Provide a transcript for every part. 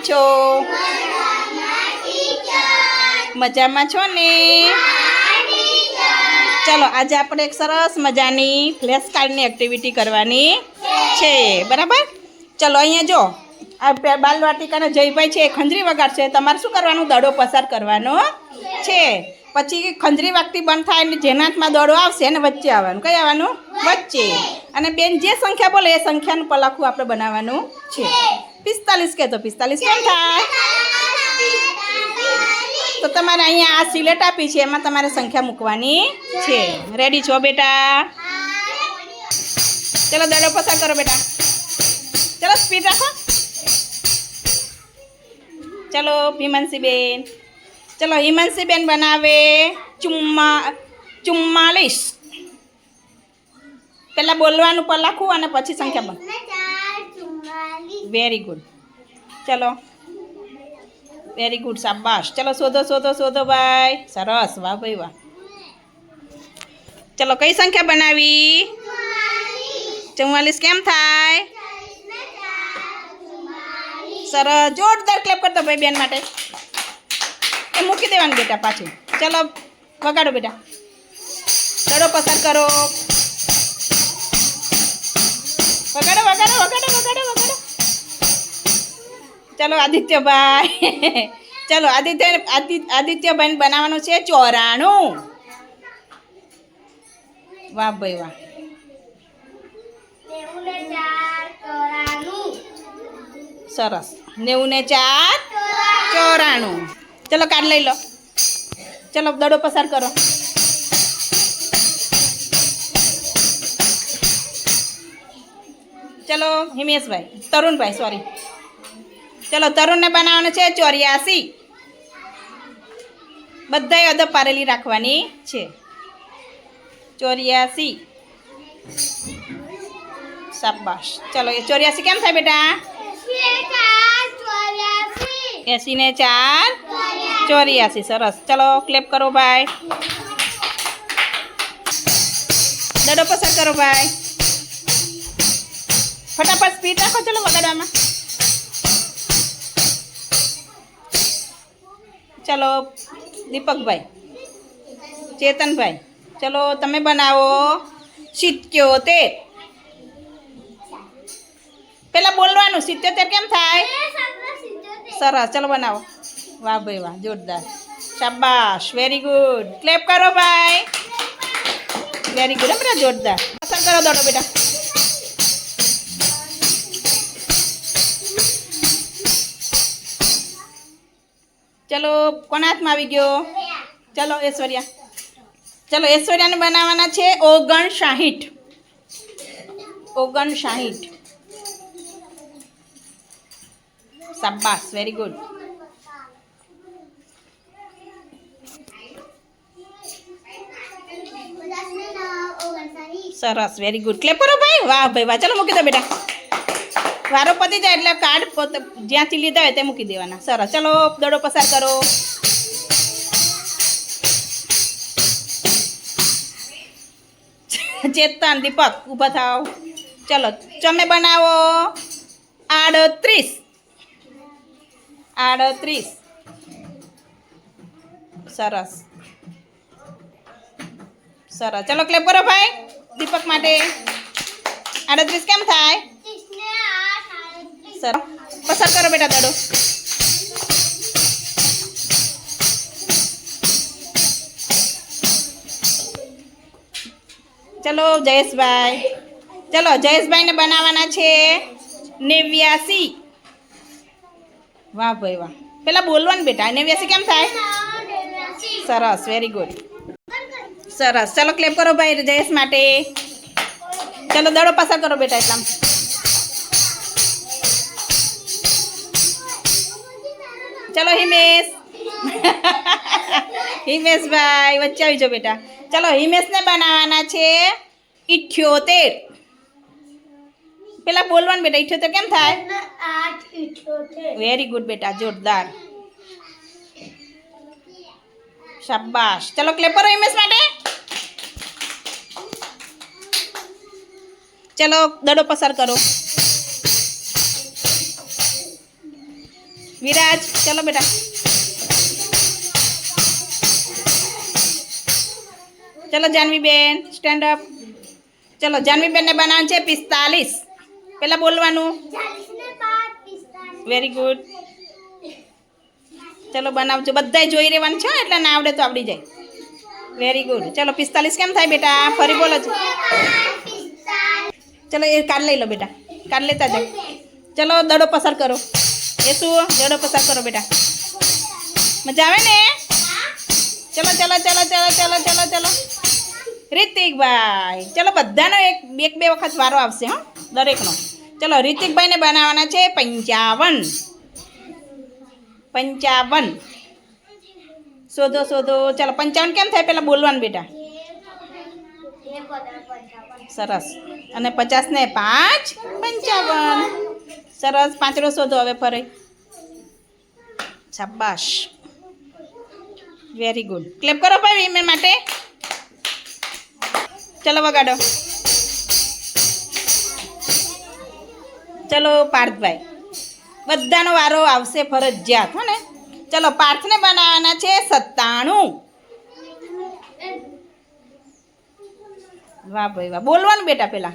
છો? મજામાં છો ને? ચલો, આજે આપણે એક સરસ મજાની ફ્લેશ કાર્ડની એક્ટિવિટી કરવાની છે. બરાબર? ચલો, અહીંયા જો. આ બાલવાટિકાના જયભાઈ છે ખંજરી વગાડશે. તમારે શું કરવાનું? દડો પસાર કરવાનો છે. પછી ખંજરી વાગતી બંધ થાય એટલે જેના હાથમાં દડો આવશે, એને વચ્ચે આવવાનું. કઈ આવવાનું? વચ્ચે. અને બેન, જે સંખ્યા બોલે એ સંખ્યાનું પલાખું આપણે બનાવવાનું છે. પિસ્તાલીસ કે તો પિસ્તાલીસ કેમ થાય તો તમારે અહીંયા આ સિલેટ આપી છે એમાં તમારે સંખ્યા મૂકવાની છે રેડી છો બેટા ચલો દડો પસાર કરો બેટા ચલો સ્પીડ રાખો ચલો હિમાંશીબેન ચલો હિમાંશીબેન બનાવે ચુમ્મા ચુમ્માલીસ પહેલાં બોલવાનું પલાખું અને પછી સંખ્યા બન વેરી ગુડ ચલો વેરી ગુડ શાબાશ ચલો શોધો શોધો શોધો ભાઈ સરસ વાહ ભાઈ વાહ ચલો કઈ સંખ્યા બનાવી ચુમ્માલીસ કેમ થાય સરસ જોરદાર ક્લેપ કરતો ભાઈ બેન માટે એ મૂકી દેવાનું બેટા પાછું ચલો વગાડો બેટા ચડો પસાર કરો વગાડો વગાડો વગાડો વગાડો વગાડો. ચલો આદિત્યભાઈ. ચલો આદિત્ય આદિ- આદિત્યભાઈ બનાવવાનું છે ચોરાણું. વાહ ભાઈ વાહ. સરસ. નેવું ને ચાર ચોરાણું. ચલો કાર્ડ લઈ લો. ચલો દડો પસાર કરો. ચલો, હિમેશભાઈ, તરુણભાઈ સોરી ચલો, તરુણને બનાવવાનું છે ચોર્યાસી. બધાય અદબ પારેલી રાખવાની છે. ચોર્યાસી. શાબાશ. ચલો, એ ચોર્યાસી કેમ થાય બેટા? એસી ને ચાર. ચોર્યાસી, સરસ. ચલો ક્લેપ કરો, ભાઈ. દડો પસાર કરો, ભાઈ. ફટાફટ સ્પીડ રાખો, ચલો વગાડવામાં. ચલો, દીપકભાઈ, ચેતનભાઈ, ચલો તમે બનાવો સિત્યોતેર. પેલા બોલવાનું, સિત્યોતેર કેમ થાય? સરસ, ચલો બનાવો. વાહ ભાઈ, વાહ, જોરદાર. શાબાશ વેરી ગુડ ક્લેપ કરો, ભાઈ. વેરી ગુડ બેટા જોરદાર. પસંદ કરો દોડો, બેટા. ચલો કોના હાથમાં આવી ગયો? ચલો ઐશ્વર્યા. ચલો ઐશ્વર્યાને બનાવવાના છે ઓગણ સાહીઠ ઓગણ સાહીઠ શાબાશ વેરી ગુડ સરસ વેરી ગુડ ક્લેપરો ભાઈ. વાહ ભાઈ વાહ. ચલો મૂકી દો બેટા. વારો પતી જાય એટલે કાર્ડ જ્યાંથી લીધા હોય તે મૂકી દેવાના. સરસ. ચલો, દડો પસાર કરો. ચેતન, દીપક, ઊભા થાવ ચલો, ચમે બનાવો. આડત્રીસ. આડત્રીસ. સરસ. સરસ. ચલો ક્લેપ કરો ભાઈ, દીપક માટે. આડત્રીસ કેમ થાય? સરસ પસાર કરો બેટા દડો. ચલો જયેશભાઈ. ચલો જયેશભાઈને બનાવવાના છે નેવ્યાસી. વાહ ભાઈ વાહ. પેલા બોલવાનું બેટા, નેવ્યાસી કેમ થાય? સરસ વેરી ગુડ સરસ. ચલો ક્લેપ કરો ભાઈ જયેશ માટે. ચલો દડો પસાર કરો બેટા એટલામ. ચલો હિમેશ હિમેશભાઈ વચ્ચે આવી જાઓ બેટા ચલો હિમેશને બનાવવાના છે ઇઠ્યોતેર પેલા બોલવાનું બેટા ઇઠ્યોતેર કેમ થાય વેરી ગુડ બેટા જોરદાર શાબાશ ચલો ક્લેપ કરો હિમેશ માટે ચલો દડો પસાર કરો વિરાજ ચલો બેટા ચલો જાનવી બેન સ્ટેન્ડ અપ ચલો જાનવી બેનને બનાવવાનું છે પિસ્તાલીસ. પહેલાં બોલવાનું. વેરી ગુડ ચલો બનાવજો. બધાય જોઈ રહેવાનું છે, એટલે ના આવડે તો આવડી જાય. વેરી ગુડ ચલો પિસ્તાલીસ કેમ થાય બેટા? ફરી બોલો છો. ચલો એ કાર્ડ લઈ લો બેટા. કાર્ડ લેતા જાઓ. ચલો દડો પસાર કરો. એ શું? દડો પસાર કરો બેટા. મજા આવે ને? ચલો ચલો ચલો ચલો ચલો ચલો ચલો. રિતિકભાઈ, ચલો, બધાનો એક એક, બે વખત વારો આવશે, હા, દરેકનો. ચલો, રિતિકભાઈને બનાવવાના છે પંચાવન. પંચાવન. શોધો શોધો. ચલો, પંચાવન કેમ થાય? પહેલાં બોલવાનું બેટા. સરસ. અને પચાસ ને પાંચ. પંચાવન. સરસ પાંચડો શોધો હવે ફરે. શાબાશ. વેરી ગુડ ક્લેપ કરો ભાઈ વિમેન માટે. ચલો વગાડો. ચલો પાર્થભાઈ. બધાનો વારો આવશે ફરજિયાત, હો ને? ચલો પાર્થને બનાવવાના છે સત્તાણું. વાહ ભાઈ વાહ. બોલવાનું બેટા પેલા.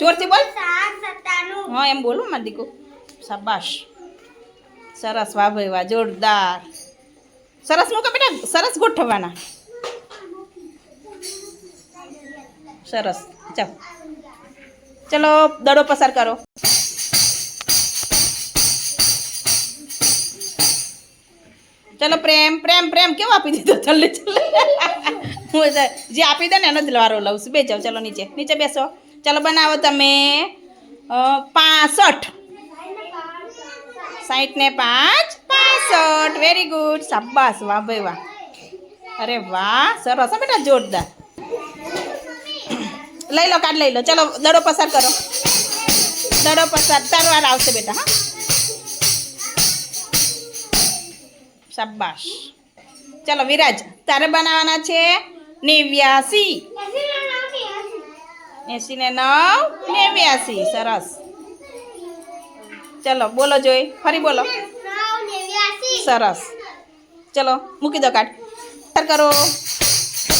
જોરથી બોલ. હા એમ બોલું મારી દીકુ શાબાશ. સરસ વાહ ભાઈ વાહ જોરદાર. સરસ મૂકો બેટા સરસ ગોઠવવાના. સરસ. ચાલો ચલો દડો પસાર કરો. ચલો પ્રેમ પ્રેમ પ્રેમ કેવો આપી દીધો? ચલ્લે ચલ્લે. હું જે આપી દે ને એનો જ લવારો લઉં છું. બે જાઓ ચલો નીચે. નીચે બેસો. ચલો બનાવો તમે. પાસઠ. સાઠ ને પાંચ, પાસઠ. વેરી ગુડ શાબાશ. વાહ ભાઈ વાહ. અરે વાહ, સરસ. બેટા, જોરદાર. લઈ લો કાર્ડ લઈ લો. ચલો, દડો પસાર કરો. દડો પસાર. તારવાર આવશે બેટા, હા. શાબાશ. ચલો, વિરાજ, તારે બનાવવાના છે નેવ્યાસી. એસી ને નવ નેવ્યાસી સરસ. ચલો, બોલો જોઈ. ફરી બોલો. સરસ. ચલો, મૂકી દો કાઢ. સર કરો.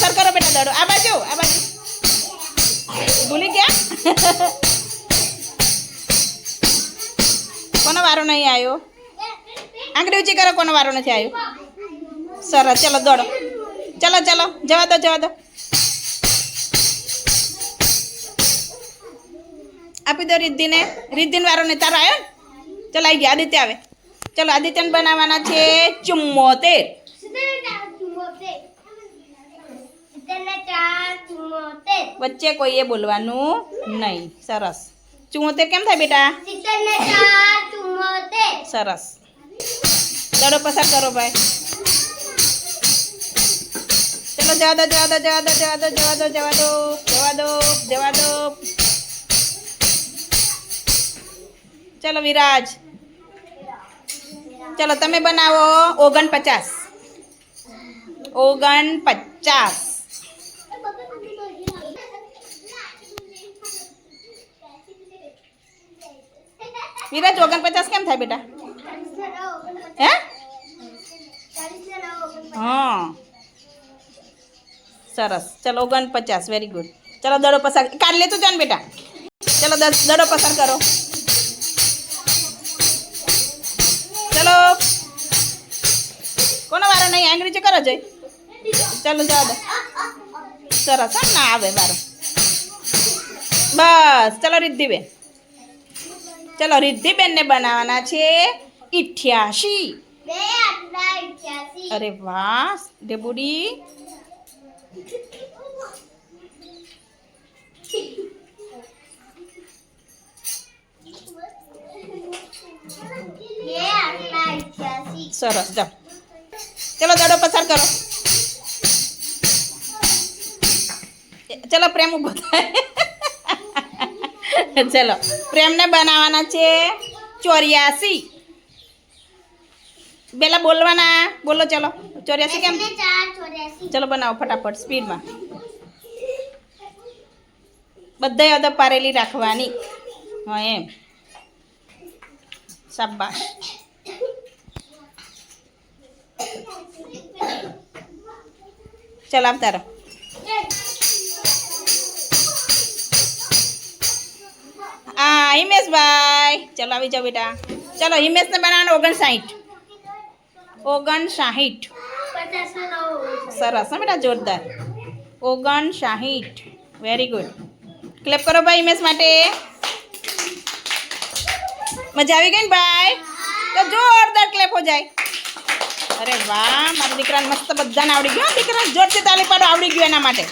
સર કરો બેટા દડો. આ બાજુ આ બાજુ. ભૂલી ગયા? કોનો વારો નહીં આવ્યો? આંગળી ઊંચી કરો, કોનો વારો નથી આવ્યો? સરસ. ચલો, દોડો. ચલો ચલો. જવા દો જવા દો. આપી દો રિદ્ધિને. રિદ્ધિન વારો ને તારો આવ્યો ને? ચલો આવી ગયા. આદિત્ય આવે. ચલો, આદિત્યને બનાવવાના છે ચુમ્મોતેર. વચ્ચે કોઈએ બોલવાનું નહીં. સરસ. ચુમ્મોતેર કેમ થાય બેટા? સરસ. દડો પસાર કરો ભાઈ. ચલો, જવા દો જવા દો જવા દો જવા દો જવા દો જવા દો જવા દો જવા દો. ચલો વિરાજ. ચલો તમે બનાવો ઓગણ પચાસ ઓગણ પચાસ વિરાજ ઓગણ પચાસ કેમ થાય બેટા? હે? હા. સરસ. ચલો ઓગણ પચાસ વેરી ગુડ ચલો દડો પસાર, કાઢ લેતું જાન બેટા. ચલો દડો પસાર કરો. આંગળી છે કરો જઈ ચાલો જવા દો સરસ હા ના આવે વારો બસ ચલો રિદ્ધિબેન ચલો રિદ્ધિબેનને બનાવવાના છે ઇઠ્યાસી અરે વાહ ડેબુડી સરસ જાઓ ચલો દડો પસાર કરો. ચલો પ્રેમ ઊભો થાય. ચલો, પ્રેમને બનાવવાના છે ચોર્યાસી. પેલા બોલવાના, બોલો ચલો. ચોર્યાસી કેમ? ચલો બનાવો ફટાફટ સ્પીડમાં. બધાય અદબ પારેલી રાખવાની. હા, એમ. શાબાશ. ચાલ આવતા રહો હા હિમેશભાઈ ચલો આવી જાઓ બેટા ચલો હિમેશને બનાવવાનું ઓગણસાઠ ઓગણસાઠ સરસ હા બેટા જોરદાર ઓગણસાઠ વેરી ગુડ ક્લેપ કરો ભાઈ હિમેશ માટે મજા આવી ગઈ ને ભાઈ તો જોરદાર ક્લેપ હો જાય અરે વાહ, મારા દીકરાને મસ્ત બધાને આવડી ગયો. દીકરા જોરથી તાલી પાડો, આવડી ગયું એના માટે.